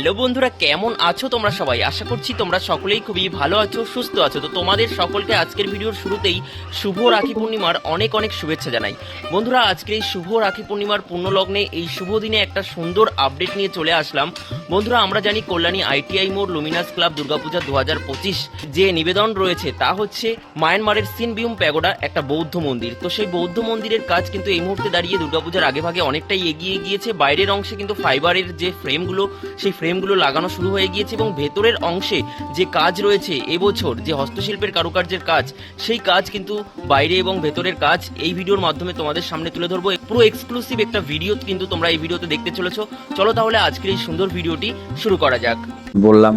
Hello বন্ধুরা, কেমন আছো তোমরা সবাই? আশা করছি তোমরা সকলেই খুবই ভালো আছো, সুস্থ আছো। তো তোমাদের সকলকে আজকের ভিডিওর শুরুতেই শুভ রাখি পূর্ণিমার অনেক অনেক শুভেচ্ছা জানাই। বন্ধুরা আজকের এই শুভ রাখি পূর্ণিমার পূর্ণলগ্নে এই শুভ দিনে একটা সুন্দর আপডেট নিয়ে চলে আসলাম। বন্ধুরা, আমরা জানি কল্যাণী আইটিআই মোড়, লুমিনাস ক্লাব, দুর্গাপূজা দু হাজার পঁচিশ যে নিবেদন রয়েছে তা হচ্ছে মায়ানমারের সিনবিউম প্যাগোডা একটা বৌদ্ধ মন্দির। তো সেই বৌদ্ধ মন্দিরের কাজ কিন্তু এই মুহূর্তে দাঁড়িয়ে দুর্গাপূজার আগে ভাগে অনেকটাই এগিয়ে গিয়েছে। বাইরের অংশে কিন্তু ফাইবারের যে ফ্রেমগুলো সেই ফ্রেমগুলো লাগানো শুরু হয়ে গিয়েছে এবং ভেতরের অংশে যে কাজ রয়েছে এবছর, যে হস্তশিল্পের কারুকার্যের কাজ, সেই কাজ কিন্তু বাইরে এবং ভেতরের কাজ এই ভিডিওর মাধ্যমে তোমাদের সামনে তুলে ধরবো। পুরো এক্সক্লুসিভ একটা ভিডিও কিন্তু তোমরা এই ভিডিওতে দেখতে চলেছো। চলো তাহলে আজকের এই সুন্দর ভিডিওটি শুরু করা যাক। বললাম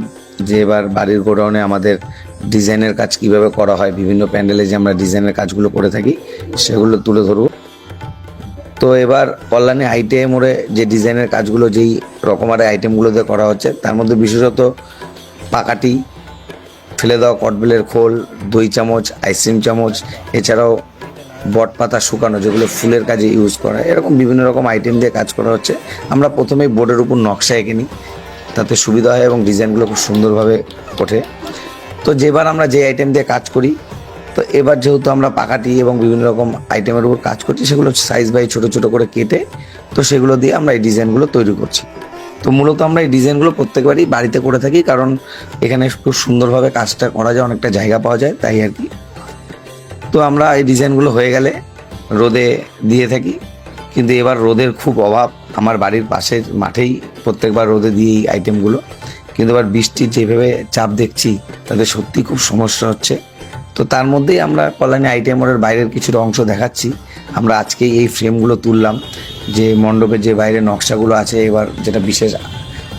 যে এবার বাড়ির গোডাউনে আমাদের ডিজাইনের কাজ কীভাবে করা হয়, বিভিন্ন প্যান্ডেলে যে আমরা ডিজাইনের কাজগুলো করে থাকি, সেগুলো তুলে ধরবো। তো এবার কল্যাণী আইটিআই মোড়ে যে ডিজাইনের কাজগুলো, যেই রকমারি আইটেমগুলো দিয়ে করা হচ্ছে, তার মধ্যে বিশেষত পাকাটি, ফেলে দেওয়া কটবেলের খোল, দই চামচ, আইসক্রিম চামচ, এছাড়াও বট পাতা শুকানো, যেগুলো ফুলের কাজে ইউজ করা এরকম বিভিন্ন রকম আইটেম দিয়ে কাজ করা হচ্ছে। আমরা প্রথমেই বোর্ডের উপর নকশা এঁকে নিই, তাতে সুবিধা হয় এবং ডিজাইনগুলো খুব সুন্দরভাবে ওঠে। তো যেবার আমরা যে আইটেম দিয়ে কাজ করি তো এবার যেহেতু আমরা পাকাটি এবং বিভিন্ন রকম আইটেমের উপর কাজ করছি, সেগুলো সাইজ বাই ছোট ছোট করে কেটে, তো সেগুলো দিয়ে আমরা এই ডিজাইনগুলো তৈরি করছি। তো মূলত আমরা এই ডিজাইনগুলো প্রত্যেকবারই বাড়িতে করে থাকি, কারণ এখানে খুব সুন্দরভাবে কাজটা করা যায়, অনেকটা জায়গা পাওয়া যায়, তাই আর কি। তো আমরা এই ডিজাইনগুলো হয়ে গেলে রোদে দিয়ে থাকি, কিন্তু এবার রোদের খুব অভাব, আমার বাড়ির পাশের মাঠেই প্রত্যেকবার রোদে দিই এই আইটেমগুলো কিন্তু এবার বৃষ্টির যেভাবে চাপ দেখছি, তাতে সত্যি খুব সমস্যা হচ্ছে। তো তার মধ্যেই আমরা কল্যাণী আইটেমের বাইরের কিছুটা অংশ দেখাচ্ছি। আমরা আজকেই এই ফ্রেমগুলো তুললাম, যে মণ্ডপের যে বাইরে নকশাগুলো আছে, এবার যেটা বিশেষ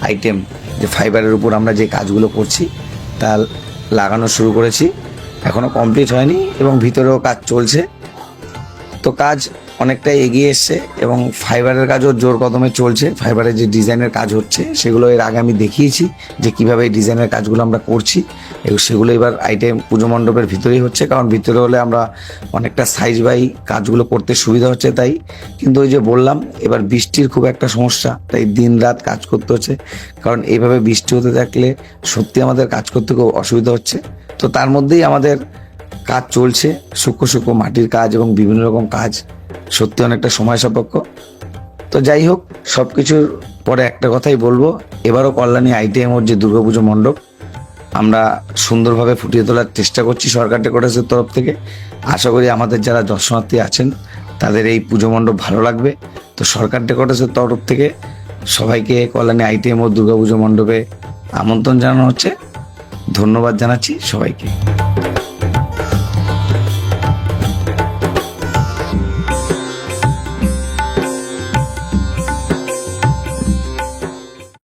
আইটেম, যে ফাইবারের উপর আমরা যে কাজগুলো করছি, তা লাগানো শুরু করেছি। এখনও কমপ্লিট হয়নি এবং ভিতরেও কাজ চলছে। তো কাজ অনেকটাই এগিয়ে এসছে এবং ফাইবারের কাজও জোর কদমে চলছে। ফাইবারের যে ডিজাইনের কাজ হচ্ছে, সেগুলো এর আগে আমি দেখিয়েছি যে কীভাবে এই ডিজাইনের কাজগুলো আমরা করছি। এবং সেগুলো এবার আইটেম পুজো মণ্ডপের ভিতরেই হচ্ছে, কারণ ভিতরে হলে আমরা অনেকটা সাইজ বাই কাজগুলো করতে সুবিধা হচ্ছে তাই। কিন্তু ওই যে বললাম, এবার বৃষ্টির খুব একটা সমস্যা, তাই দিন রাত কাজ করতে হচ্ছে। কারণ এইভাবে বৃষ্টি হতে থাকলে সত্যি আমাদের কাজ করতে খুব অসুবিধা হচ্ছে। তো তার মধ্যেই আমাদের কাজ চলছে, সূক্ষ্ম সূক্ষ্ম মাটির কাজ এবং বিভিন্ন রকম কাজ। সত্যি অনেকটা সময় সাপেক্ষ। তো যাই হোক সব কিছুর পরে একটা কথাই বলব। এবারও কল্যাণী আইটিএম ওর যে দুর্গাপুজো মণ্ডপ, আমরা সুন্দরভাবে ফুটিয়ে তোলার চেষ্টা করছি সরকার ডেকোরেশনের তরফ থেকে। আশা করি আমাদের যারা দর্শনার্থী আছেন, তাদের এই পুজো মণ্ডপ ভালো লাগবে। তো সরকার ডেকোরেশনের তরফ থেকে সবাইকে কল্যাণী আইটিএম ও দুর্গাপুজো মণ্ডপে আমন্ত্রণ জানানো হচ্ছে। ধন্যবাদ জানাচ্ছি সবাইকে।